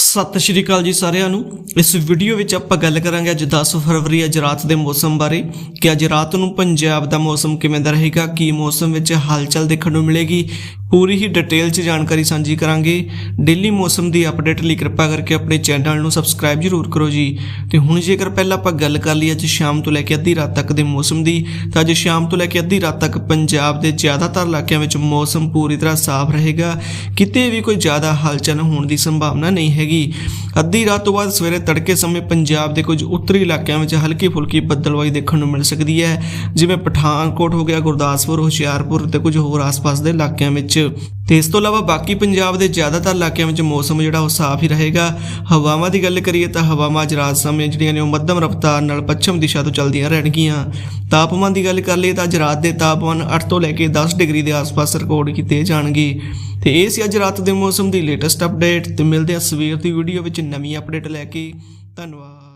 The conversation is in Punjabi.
ਸਤਿ ਸ਼੍ਰੀ ਅਕਾਲ ਜੀ ਸਾਰਿਆਂ ਨੂੰ। ਇਸ ਵੀਡੀਓ ਵਿੱਚ ਆਪਾਂ ਗੱਲ ਕਰਾਂਗੇ ਅੱਜ 10 ਫਰਵਰੀ ਅੱਜ ਰਾਤ ਦੇ ਮੌਸਮ ਬਾਰੇ ਕਿ ਅੱਜ ਰਾਤ ਨੂੰ ਪੰਜਾਬ ਦਾ ਮੌਸਮ ਕਿਵੇਂ ਦਾ ਰਹੇਗਾ, ਕੀ ਮੌਸਮ ਵਿੱਚ ਹਲਚਲ ਦੇਖਣ ਨੂੰ ਮਿਲੇਗੀ, ਪੂਰੀ ਹੀ ਡਿਟੇਲ 'ਚ ਜਾਣਕਾਰੀ ਸਾਂਝੀ ਕਰਾਂਗੇ। ਡੇਲੀ ਮੌਸਮ ਦੀ ਅਪਡੇਟ ਲਈ ਕਿਰਪਾ ਕਰਕੇ ਆਪਣੇ ਚੈਨਲ ਨੂੰ ਸਬਸਕ੍ਰਾਈਬ ਜ਼ਰੂਰ ਕਰੋ ਜੀ। ਤੇ ਹੁਣ ਜੇਕਰ ਪਹਿਲਾਂ ਆਪਾਂ ਗੱਲ ਕਰ ਲਈ ਅੱਜ ਸ਼ਾਮ ਤੋਂ ਲੈ ਕੇ ਅੱਧੀ ਰਾਤ ਤੱਕ ਦੇ ਮੌਸਮ ਦੀ, ਤਾਂ ਅੱਜ ਸ਼ਾਮ ਤੋਂ ਲੈ ਕੇ ਅੱਧੀ ਰਾਤ ਤੱਕ ਪੰਜਾਬ ਦੇ ਜ਼ਿਆਦਾਤਰ ਇਲਾਕਿਆਂ ਵਿੱਚ ਮੌਸਮ ਪੂਰੀ ਤਰ੍ਹਾਂ ਸਾਫ਼ ਰਹੇਗਾ। ਕਿਤੇ ਵੀ ਕੋਈ ਜ਼ਿਆਦਾ ਹਲਚਲ ਹੋਣ ਦੀ ਸੰਭਾਵਨਾ ਨਹੀਂ ਹੈਗੀ ਅੱਧੀ ਰਾਤ ਤੋਂ ਬਾਅਦ ਸਵੇਰੇ ਤੜਕੇ ਸਮੇਂ ਪੰਜਾਬ ਦੇ ਕੁਝ ਉੱਤਰੀ ਇਲਾਕਿਆਂ ਵਿੱਚ ਹਲਕੀ ਫੁਲਕੀ ਬੱਦਲਵਾਈ ਦੇਖਣ ਨੂੰ ਮਿਲ ਸਕਦੀ ਹੈ, ਜਿਵੇਂ ਪਠਾਨਕੋਟ ਹੋ ਗਿਆ, ਗੁਰਦਾਸਪੁਰ, ਹੁਸ਼ਿਆਰਪੁਰ ਤੇ ਕੁਝ ਹੋਰ ਆਸ-ਪਾਸ ਦੇ ਇਲਾਕਿਆਂ ਵਿੱਚ। ਤੇ ਇਸ ਤੋਂ ਇਲਾਵਾ ਬਾਕੀ ਪੰਜਾਬ ਦੇ ਜ਼ਿਆਦਾਤਰ ਇਲਾਕਿਆਂ ਵਿੱਚ ਮੌਸਮ ਜਿਹੜਾ ਉਹ ਸਾਫ਼ ਹੀ ਰਹੇਗਾ। ਹਵਾਵਾਂ ਦੀ ਗੱਲ ਕਰੀਏ ਤਾਂ ਹਵਾਵਾਂ ਅੱਜ ਰਾਤ ਸਮੇਂ ਜਿਹੜੀਆਂ ਨੇ ਉਹ ਮੱਧਮ ਰਫ਼ਤਾਰ ਨਾਲ ਪੱਛਮ ਦਿਸ਼ਾ ਤੋਂ ਚੱਲਦੀਆਂ ਰਹਿਣਗੀਆਂ। ਤਾਪਮਾਨ ਦੀ ਗੱਲ ਕਰ ਲਈਏ ਤਾਂ ਅੱਜ ਰਾਤ ਦੇ ਤਾਪਮਾਨ 8 ਤੋਂ ਲੈ ਕੇ 10 ਡਿਗਰੀ ਦੇ ਆਸ-ਪਾਸ ਰਿਕਾਰਡ ਕੀਤੇ ਜਾਣਗੇ। ਤੇ ਇਹ ਸੀ ਅੱਜ ਰਾਤ ਦੇ ਮੌਸਮ ਦੀ ਲੇਟੈਸਟ ਅਪਡੇਟ ਤੇ ਮਿਲਦੇ ਹਾਂ ਸਵੇਰ ਦੀ ਵੀਡੀਓ ਵਿੱਚ ਨਵੀਂ ਅਪਡੇਟ ਲੈ ਕੇ। ਧੰਨਵਾਦ।